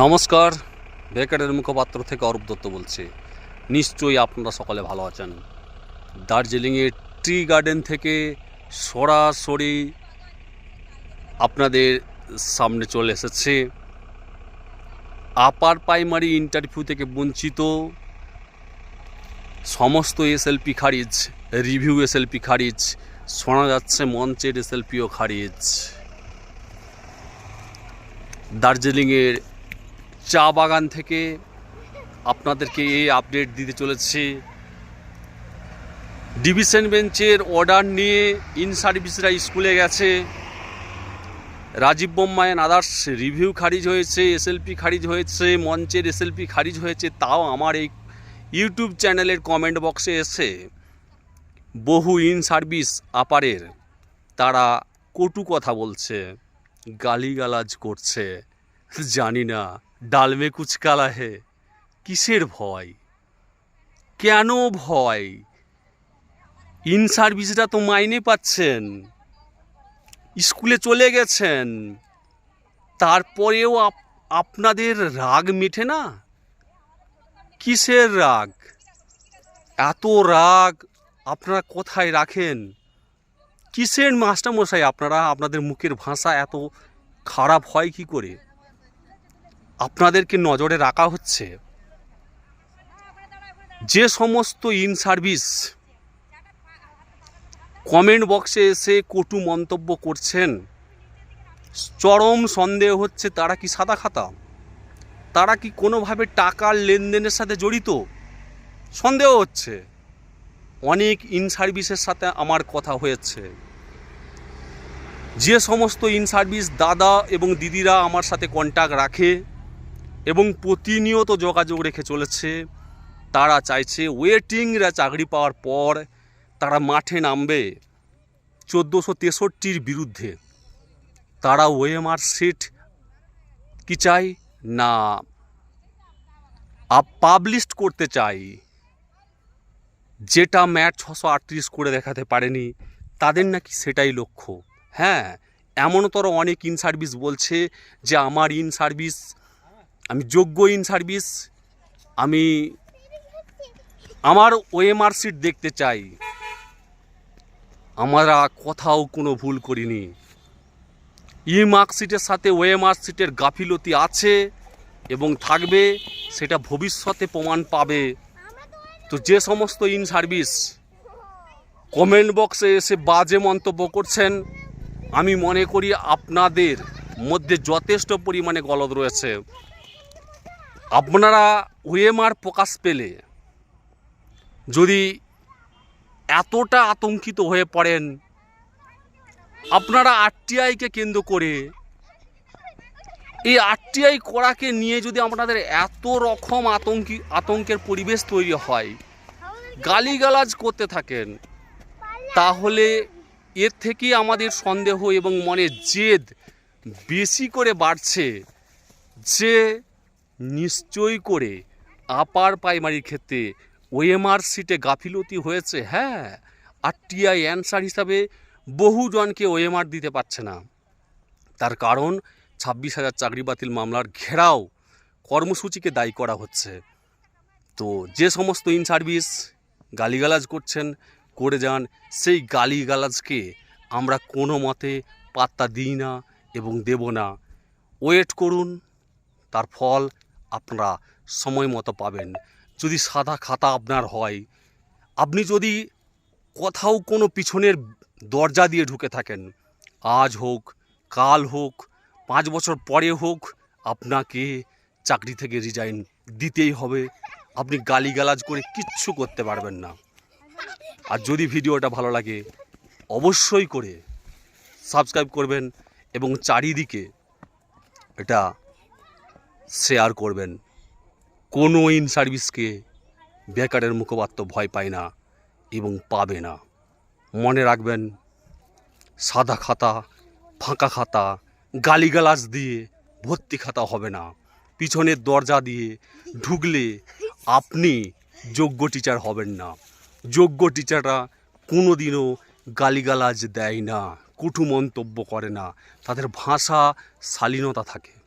নমস্কার, বেকারের মুখপাত্র থেকে অরূপ দত্ত বলছি। নিশ্চয়ই আপনারা সকলে ভালো আছেন। দার্জিলিংয়ের ট্রি গার্ডেন থেকে সরাসরি আপনাদের সামনে চলে এসেছে। আপার প্রাইমারি ইন্টারভিউ থেকে বঞ্চিত সমস্ত এসএলপি খারিজ, রিভিউ এসএলপি খারিজ, শোনা যাচ্ছে মঞ্চের এসএলপিও খারিজ। দার্জিলিংয়ের চা বাগান থেকে আপনাদেরকে এই আপডেট দিতে চলেছি। ডিভিশন বেঞ্চের অর্ডার নিয়ে ইন সার্ভিসরা স্কুলে গেছে। রাজীব বোম্মায়ন আদার্স রিভিউ খারিজ হয়েছে এসএলপি খারিজ হয়েছে, মঞ্চের এসএলপি খারিজ হয়েছে, তাও আমার এই ইউটিউব চ্যানেলের কমেন্ট বক্সে এসে বহু ইন সার্ভিস আপারের তারা কটু কথা বলছে, গালিগালাজ করছে, জানি না। ডালমে কুচকালা হে, কিসের ভয়? কেন ভয়? ইন সার্ভিসরা তো মাইনে পাচ্ছেন। স্কুলে চলে গেছেন। তারপরেও আপ- আপনাদের রাগ মেটে না? কিসের রাগ? এত রাগ আপনারা কোথায় রাখেন? কিসের মাস্টারমশাই আপনারা? আপনাদের মুখের ভাষা এত খারাপ হয় কি করে? আপনাদেরকে নজরে রাখা হচ্ছে, যে সমস্ত ইন সার্ভিস কমেন্ট বক্সে এসে কটু মন্তব্য করছেন, চরম সন্দেহ হচ্ছে তারা কি সাদা খাতা? তারা কি কোনোভাবে টাকার লেনদেনের সাথে জড়িত? সন্দেহ হচ্ছে। অনেক ইন সার্ভিসের সাথে আমার কথা হয়েছে। যে সমস্ত ইন সার্ভিস দাদা এবং দিদিরা আমার সাথে কন্ট্যাক্ট রাখে এবং প্রতিনিয়ত যোগাযোগ রেখে চলেছে। তারা চাইছে ওয়েটিংরা চাকরি পাওয়ার পর তারা মাঠে নামবে। চোদ্দোশো তেষট্টির বিরুদ্ধে। তারা ওএমআর সিট কি চাই না। পাবলিশ করতে চাই। যেটা ম্যাট ছশো আটত্রিশ করে দেখাতে পারেনি, তাদের নাকি সেটাই লক্ষ্য। হ্যাঁ এমনতর অনেক ইন সার্ভিস বলছে যে, আমার ইন সার্ভিস আমি যোগ্য ইন সার্ভিস আমি আমার ওএমআর সিট দেখতে চাই। আমরা কোথাও কোনো ভুল করিনি। ই মার্কশিটের সাথে ওএমআর সিটের গাফিলতি আছে এবং থাকবে, সেটা ভবিষ্যতে প্রমাণ পাবে। তো যে সমস্ত ইন সার্ভিস কমেন্ট বক্সে এসে বাজে মন্তব্য করছেন, আমি মনে করি আপনাদের মধ্যে যথেষ্ট পরিমাণে গলদ রয়েছে। আপনারা ওএমআর প্রকাশ পেলে যদি এতটা আতঙ্কিত হয়ে পড়েন, আপনারা আরটিআইকে কেন্দ্র করে এই আরটিআই করাকে নিয়ে যদি আপনাদের এত রকম আতঙ্কি, আতঙ্কের পরিবেশ তৈরি হয়, গালিগালাজ করতে থাকেন, তাহলে এর থেকেই আমাদের সন্দেহ এবং মনে জেদ বেশি করে বাড়ছে যে নিশ্চয়ই করে আপার প্রাইমারির ক্ষেত্রে ওএমআর সিটে গাফিলতি হয়েছে হ্যাঁ। আর টিআই অ্যান্সার হিসাবে বহুজনকে ওএমআর দিতে পারছে না। তার কারণ ছাব্বিশ হাজার চাকরি বাতিল মামলার ঘেরাও কর্মসূচিকে দায়ী করা হচ্ছে। তো যে সমস্ত ইন সার্ভিস গালিগালাজ করছেন, করে যান, সেই গালিগালাজকে আমরা কোনো মতে পাত্তা দিই না এবং দেব না। ওয়েট করুন, তার ফল আপনারা সময় মতো পাবেন। যদি সাদা খাতা আপনার হয়, আপনি যদি কোথাও কোনো পিছনের দরজা দিয়ে ঢুকে থাকেন, আজ হোক, কাল হোক, পাঁচ বছর পরে হোক, আপনাকে চাকরি থেকে রিজাইন দিতেই হবে। আপনি গালিগালাজ করে কিচ্ছু করতে পারবেন না। আর যদি ভিডিওটা ভালো লাগে, অবশ্যই করে সাবস্ক্রাইব করবেন এবং চারিদিকে এটা শেয়ার করবেন। কোনো ইন সার্ভিসকে বেকারের মুখপাত্র ভয় পায় না এবং পাবে না। মনে রাখবেন, সাদা খাতা, ফাঁকা খাতা, গালিগালাজ দিয়ে ভর্তি খাতা হবে না। পিছনের দরজা দিয়ে ঢুকলে আপনি যোগ্য টিচার হবেন না। যোগ্য টিচাররা কোনো দিনও গালিগালাজ দেয় না কুটু মন্তব্য করে না। তাদের ভাষা শালীনতা থাকে।